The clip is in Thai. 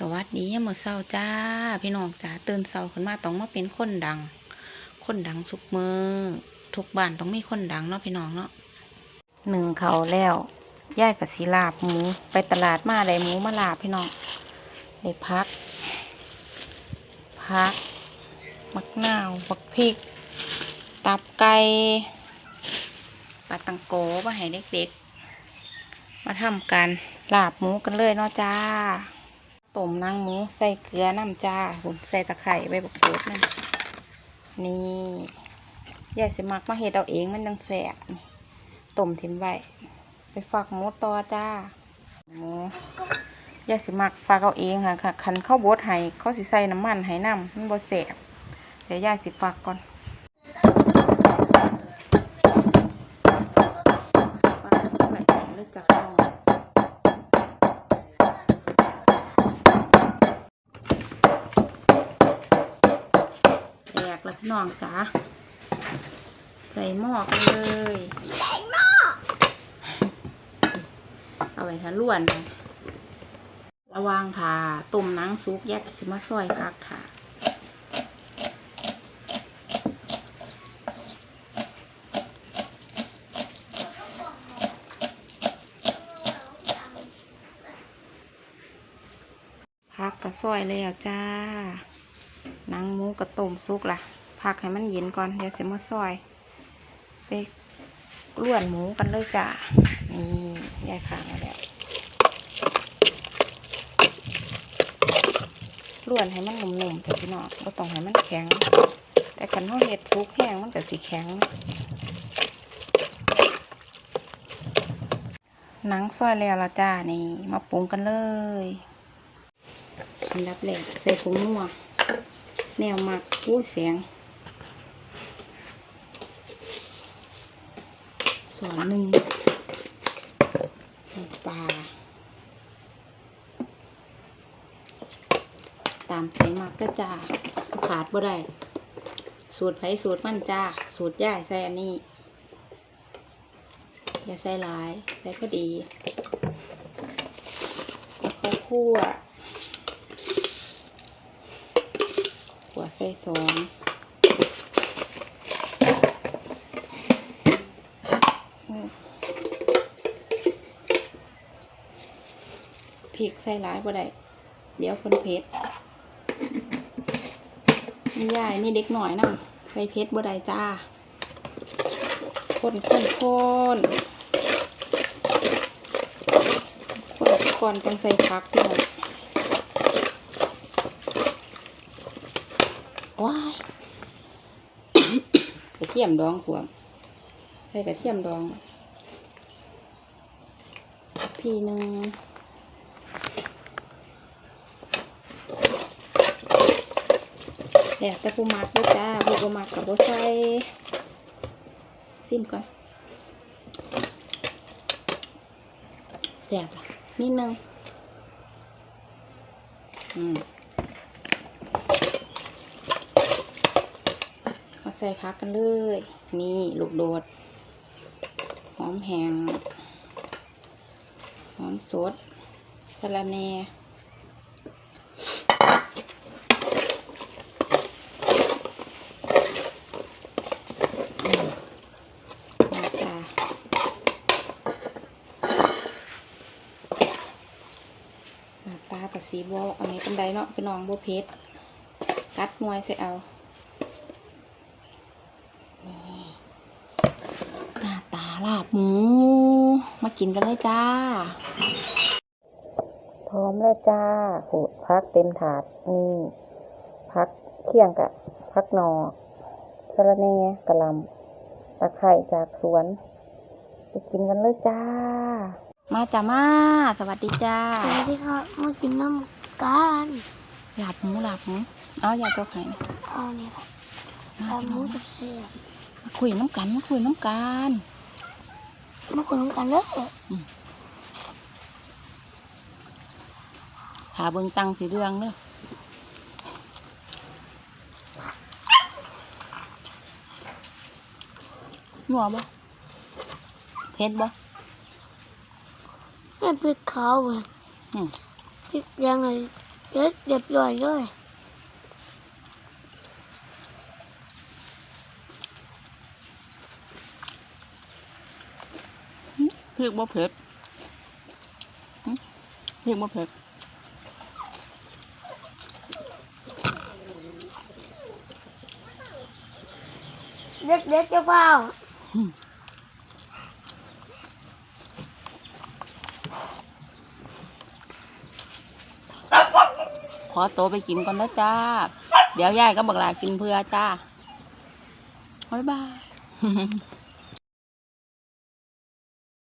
สวัสดียามมื้อเช้าจ้า พี่น้องจ้าตื่นเช้าขึ้นมาต้องมาเป็นคนดัง คนดังทุกมือทุกบ้านต้องมีคนดังเนาะพี่น้องเนาะหนึ่งเขาแล้วย่ายกับสีลาบหมูไปตลาดมาได้หมูมาลาบพี่น้องได้พัก พักมักนาวบักพริก ตับไก่ปลาตังโกมาให้เด็กๆ มาทำกันลาบหมูกันเลยเนาะจ้า ต้มนางหมูใส่เกลือน้ำจ้าหุ่นใส่ตะไคร้ใบบักโขดนั่นนี่ยายสิมักมาเฮ็ดเอาเองมันจังแสบต้มทิ้งไว้ไปฝากหมูต่อจ้าหมูยายสิมักฝากเอาเองค่ะค่ะคันข้าวบดให้เขาวสิใส่น้ำมันให้น้ำมันบ่แสบเดี๋ยวยายสิฝากก่อนฝากไว้ก่อนเลยจ้ะพี่น้อง พี่น้องจ๋าใส่หม้อกันเลยใส่หม้อเอาไว้ทาล้วนนะระวางถาต้มน้ำซุปแยกสิมาซอยกากถาพักกระซอยเลยอะจ้านังหมูกระต้มสุกล่ะ พักให้มันเย็นก่อนเดี๋ยวเสมาซอย ไปล้วนหมูกันเลยจ้านี่ยายขางมาแล้วล้วนให้มันนุ่มๆแต่พี่น้องก็ต้องให้มันแข็ง แต่คันเขาเห็ดซุกแห้งมันก็สีแข็งหนังซอยแล้วละจ้านี่มาปรุงกันเลยอันดับแรกใส่ผงนัวแนวมักอู้เสียง สอนหนึ่งปลา ตามใส่มักก็จ้าขาดบ่ได้ สูตรไผ่สูตรมั่นจ้า สูตรย่ายใส่อันนี้ อย่าใส่หลาย ใส่พอดีข้าวคั่ว หัวไส้สอง พริกใส่หลายบ่ได้เดี๋ยวคนเผ็ดมียายมีเด็กหน่อยนะใส่เผ็ดบ่ได้จ้าคนคนคนคนก่อนจังใส่พักพี่องว้ายกระเทียมดองขวมใส่กระเทียมดองพี่หนึ่ง แล้วแต่ผู้มักด้วยจ้าผู้บ่มักกับบ่ใส่ซิมก่อนแซ่บล่ะนิดนึงอืมมาใส่พักกันเลย นี่ลูกโดด หอมแหงหอมสดสะระแหน่อืมมาจ้าหน้าตา กับสีบัวอันนี้เป็นไดเนาะเป็นน้องบัวเพชรกัดหน่วยใส่เอาหน้าตาลาบหมู มากินกันเลยจ้า พร้อมแล้วจ้าโหดพักเต็มถาดนี่พักเคี่ยงกับพักนอกสะระแหน่กะลำตะไคร่จากสวน ไปกินกันเลยจ้า มาจ้ามา สวัสดีจ้าสวัสดีครับมากินน้ำกันหลับหมูหลับหมูเอาอย่าเจ้าไข่นะเอาเนี่ยครับมาเอาหมูพี่น้องเสียบมาคุยน้ำกันมาคุยน้ำกันๆมาคุยน้ำกันเลยหาเบิ่งตังสีเรืองเด้อหนัวบ่เผ็ดบ่ นี่พริกขาวเว้ยอืม พริกยังไงเด็ดเรียบร้อยเลยพริกบ่เผ็ดหึพริกบ่เผ็ดเด็ดเด็ดจะเฝ้า ขอโตวไปกินก่อนนะจ้า เดี๋ยวยายก็บอกลากินเพื่อจ้าบ๊ายบาย